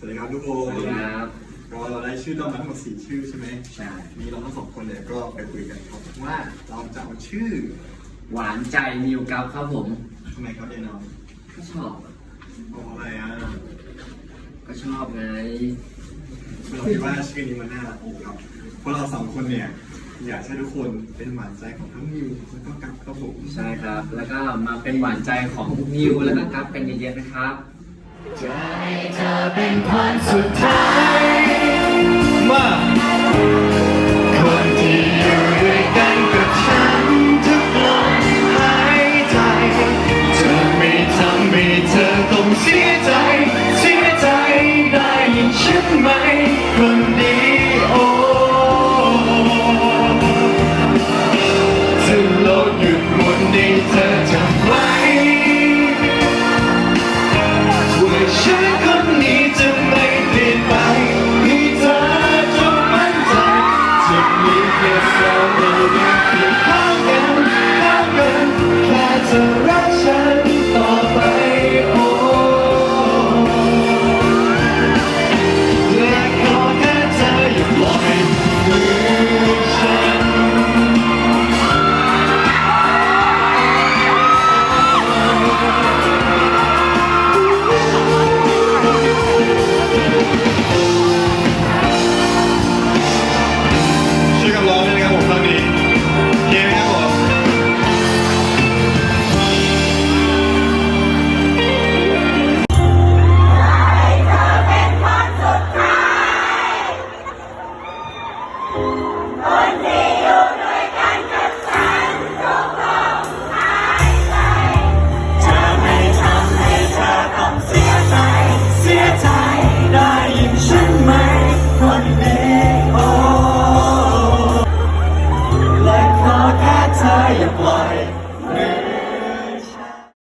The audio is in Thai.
สวัสดีครับทุกคนสวัสดีครับ ก็เราได้ชื่อดอมมาทั้งหมด4ชื่อใช่ไหมใช่มีเราทั้งสองคนเนี่ยก็ไปคุยกันครับว่าเราจะเอาชื่อหวานใจนิวกับครับผมทำไมครับเดนอนก็ชอบเพราะอะไรอะก็ชอบไงเราคิดว่าชื่อนี้มันน่ารักดีครับเพราะเราสองคนเนี่ย อยากให้ทุกคนเป็นหวานใจของทั้งนิวแล้วก็กับครับผม ใช่ครับ แล้วก็มาเป็นหวานใจของนิวแล้วก็กับเป็นเยอะๆนะครับ จะให้เธอเป็นคนสุดท้ายมาคนที่อยู่ด้วยกันกับฉันทุกลมหายใจจะไม่ทำให้เธอต้องเสียใจ เสียใจได้ยินฉันไหมคนดีโอ้ direction